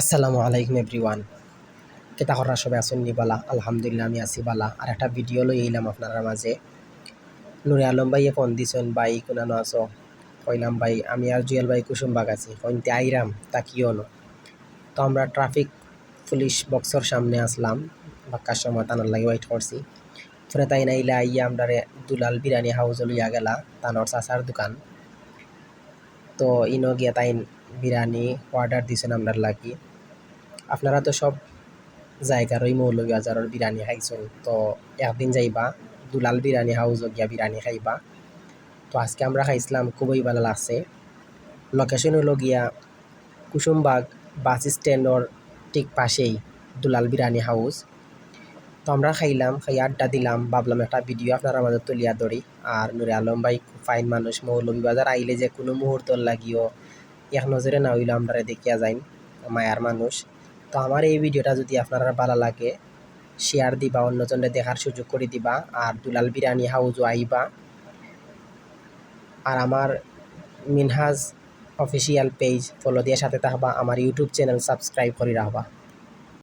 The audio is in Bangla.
আসসালামু আলাইকুম এভরিওয়ান। কেতা করা সবাই আসুন নি বালা? আলহামদুলিল্লাহ, আমি আসি বালা। আর একটা ভিডিও লই এলাম আপনারা মাঝে। নুরে আলম ভাইয়ে ফোন দিছেন, ভাই কোনানো আছো? কইলাম, ভাই, আমি আর জুয়েল ভাই কুসুম বাগ আছি কইতে আইরাম, তা কিও ন তো আমরা ট্রাফিক পুলিশ বক্সর সামনে আসলাম। বাক্কার সময় তানোর লাগে ওয়েট করছি। পরে তাই নাইলে আইয়া আমরা দুলাল বিরিয়ানি হাউস লইয়া গেলা, তানোর চাচার দোকান। তো ইনো গিয়া তাই বিরিয়ানি অর্ডার দিছেন আমরা লাগি। আপনারা তো সব জায়গার ওই মৌলভীবাজারের বিরিয়ানি খাইছেন। তো একদিন যাইবা, দুলাল বিরিয়ানি হাউস গিয়া বিরিয়ানি খাইবা। তো আজকে আমরা খাইছিলাম খুবই ভালো লাগছে। লোকেশন হলো গিয়া কুসুমবাগ বাস স্ট্যান্ডর ঠিক পাশেই দুলাল বিরিয়ানি হাউস তো আমরা খাইলাম খাই আড্ডা দিলাম, ভাবলাম একটা ভিডিও আপনারা মাঝে তুলিয়া ধরি। আর নুরে আলম ভাই ফাইন মানুষ মৌলভীবাজার আইলে যে কোনো মুহূর্ত লাগিও, এক নজরে না হইলে আমরা দেখিয়া যাইন মায়ার মানুষ। তো আমার এই ভিডিওটা যদি আপনারা ভালো লাগে শেয়ার দিবা অন্যজনে দেখার সুযোগ করে দিবা, আর দুলাল বিরিয়ানি হাউজও আইবা। আর আমার মিনহাজ অফিসিয়াল পেজ ফলো দিয়ে সাথে থাকবা, আমার ইউটিউব চ্যানেল সাবস্ক্রাইব করে রাখবা।